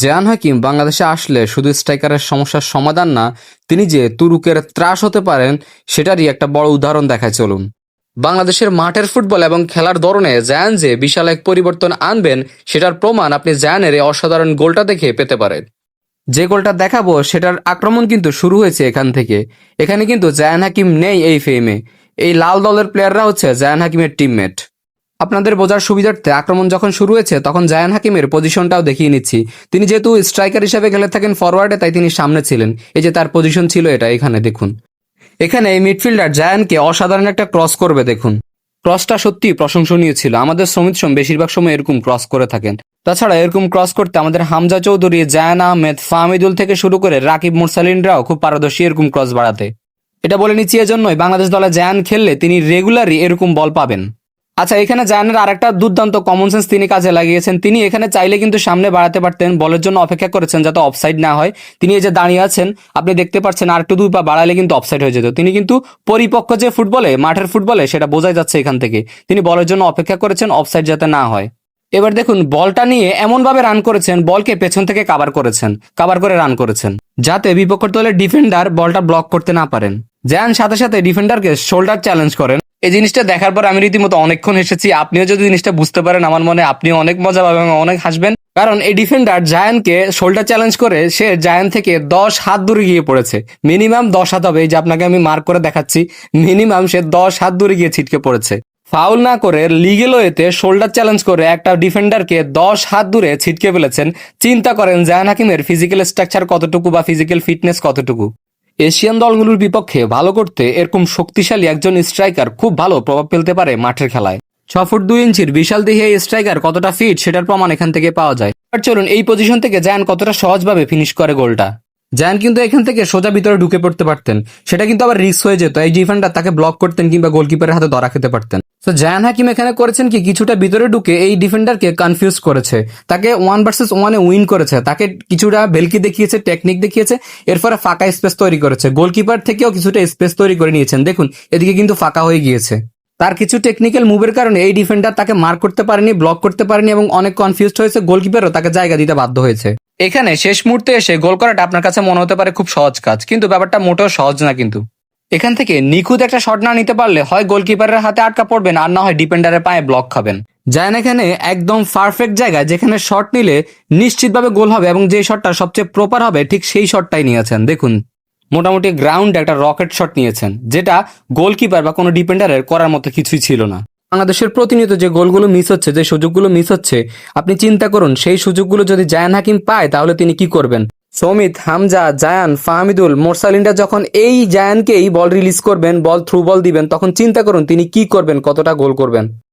জেয়ান হাকিম বাংলাদেশে আসলে শুধু স্ট্রাইকারের সমস্যার সমাধান না, তিনি যে তুরুকের ত্রাস হতে পারেন, সেটারই একটা বড় উদাহরণ দেখায় চলুন। বাংলাদেশের মাঠের ফুটবল এবং খেলার ধরনে জায়ান যে বিশাল এক পরিবর্তন আনবেন, সেটার প্রমাণ আপনি জায়ানের এই অসাধারণ গোলটা দেখে পেতে পারেন। যে গোলটা দেখাবো, সেটার আক্রমণ কিন্তু শুরু হয়েছে এখান থেকে। এখানে কিন্তু জায়ান হাকিম নেই এই ফেমে এই লাল দলের প্লেয়াররা হচ্ছে জায়ান হাকিমের টিমমেট আপনাদের বোঝার সুবিধার্থে আক্রমণ যখন শুরু হয়েছে, তখন জায়ান হাকিমের পজিশনটাও দেখিয়ে নিচ্ছি। তিনি যেহেতু স্ট্রাইকার হিসেবে খেলে থাকেন ফরওয়ার্ডে তাই তিনি সামনে ছিলেন। এই যে তার পজিশন ছিল এটা, এখানে দেখুন। এখানে এই মিডফিল্ডার জায়ানকে অসাধারণ একটা ক্রস করবে, দেখুন। ক্রসটা সত্যি প্রশংসনীয় ছিল। আমাদের সমিত সোম বেশিরভাগ সময় এরকম ক্রস করে থাকেন। তাছাড়া এরকম ক্রস করতে আমাদের হামজা চৌধুরী, জায়ান আহমেদ, ফাহমিদুল থেকে শুরু করে রাকিব মুরসালিনরাও খুব পারদর্শী এরকম ক্রস বাড়াতে। এটা বলে নিচ্ছি এজন্যই, বাংলাদেশ দলে জায়ান খেললে তিনি রেগুলারই এরকম বল পাবেন। আচ্ছা এখানে জায়ানের আরেকটা দুর্দান্ত কমন সেন্স তিনি কাজে লাগিয়েছেন। তিনি এখানে চাইলে কিন্তু সামনে বাড়াতে পারতেন, বলের জন্য অপেক্ষা করেছেন যাতে অফসাইড না হয়। তিনি এই যে দাঁড়িয়ে আছেন, আপনি দেখতে পাচ্ছেন আর একটু দুই পা বাড়ালে কিন্তু অফসাইড হয়ে যেত। তিনি কিন্তু পরিপক্ক যে ফুটবলে, মাঠের ফুটবলে, সেটা বোঝাই যাচ্ছে এখান থেকে। তিনি বলের জন্য অপেক্ষা করেছেন অফসাইড যাতে না হয়। এবার দেখুন, বলটা নিয়ে এমনভাবে রান করেছেন, বলকে পেছন থেকে কাবার করেছেন কাবার করে রান করেছেন, যাতে বিপক্ষ দলের ডিফেন্ডার বলটা ব্লক করতে না পারেন। জ্যান সাথে সাথে ডিফেন্ডারকে শোল্ডার চ্যালেঞ্জ করেন। এই জিনিসটা দেখার পর আমি রীতিমতো অনেকক্ষণ হেসেছি। আপনিও যদি জিনিসটা বুঝতে পারেন, আমার মনে আপনি অনেক মজা পাবেন অনেক হাসবেন। কারণ এই ডিফেন্ডার জায়ানকে শোল্ডার চ্যালেঞ্জ করে সে জায়ান থেকে দশ হাত দূরে গিয়ে পড়েছে। মিনিমাম দশ হাত হবে, এই যে আপনাকে আমি মার্ক করে দেখাচ্ছি। মিনিমাম সে দশ হাত দূরে গিয়ে ছিটকে পড়েছে। ফাউল না করে লিগেল ওয়েতে শোল্ডার চ্যালেঞ্জ করে একটা ডিফেন্ডারকে দশ হাত দূরে ছিটকে ফেলেছেন। চিন্তা করেন জায়ান হাকিমের ফিজিক্যাল স্ট্রাকচার কতটুকু বা ফিজিক্যাল ফিটনেস কতটুকু। এশিয়ান দলগুলোর বিপক্ষে ভালো করতে এরকম শক্তিশালী একজন স্ট্রাইকার খুব ভালো প্রভাব ফেলতে পারে মাঠের খেলায়। ছ ফুট দুই ইঞ্চির বিশাল দেহি এই স্ট্রাইকার কতটা ফিট সেটার প্রমাণ এখান থেকে পাওয়া যায়। আর চলুন এই পজিশন থেকে জায়ান কতটা সহজভাবে ফিনিশ করে গোলটা। জায়ান কিন্তু এখান থেকে সোজা ভিতরে ঢুকে পড়তে পারতেন। সেটা কিন্তু আবার রিস্ক হয়ে যেত। এই ডিফেন্ডার তাকে ব্লক করতেন কিংবা গোলকিপারের হাতে ধরা খেতে পারতেন। তো জায়ান হাকিম এখানে করেছেন কি, কিছুটা ভিতরে ঢুকে এই ডিফেন্ডারকে কনফিউজ করেছে। তাকে ওয়ান ভার্সেস ওয়ানে উইন করেছে। তাকে কিছুটা ভেলকি দেখিয়েছে টেকনিক দেখিয়েছে, এরপরে ফাঁকা স্পেস তৈরি করেছে। গোলকিপার থেকেও কিছুটা স্পেস তৈরি করে নিয়েছেন। দেখুন, এদিকে কিন্তু ফাঁকা হয়ে গিয়েছে। তার কিছু টেকনিক্যাল মুভের কারণে এই ডিফেন্ডার তাকে মার্ক করতে পারেনি ব্লক করতে পারেনি এবং অনেক কনফিউজড হয়েছে। গোলকিপারও তাকে জায়গা দিতে বাধ্য হয়েছে। এখানে শেষ মুহূর্তে এসে গোল করাটা আপনার কাছে মনে হতে পারে খুব সহজ কাজ, কিন্তু ব্যাপারটা মোটেও সহজ না কিন্তু। এখান থেকে নিখুঁত একটা শট না নিতে পারলে হয় গোলকিপারের হাতে আটকা পড়বেন আর না হয় ডিফেন্ডারের পায়ে ব্লক খাবেন। জায়ান এখানে একদম পারফেক্ট জায়গায় যেখানে শট নিলে নিশ্চিতভাবে গোল হবে এবং যে শটটা সবচেয়ে প্রপার হবে ঠিক সেই শটটাই নিয়েছেন। দেখুন, মোটামুটি গ্রাউন্ড একটা রকেট শট নিয়েছেন, যেটা গোলকিপার বা কোনো ডিফেন্ডারের করার মতো কিছুই ছিল না। বাংলাদেশের প্রতিনিয়ত যে গোলগুলো মিস হচ্ছে, যে সুযোগগুলো মিস হচ্ছে, আপনি চিন্তা করুন, সেই সুযোগগুলো যদি জায়ান হাকিম পায় তাহলে তিনি কি করবেন? সমিত, হামজা, জায়ান, ফাহমিদুল মোরসালিনরা যখন এই জায়ানকেই বল রিলিজ করবেন, বল থ্রু বল দিবেন, তখন চিন্তা করুন তিনি কি করবেন, কতটা গোল করবেন।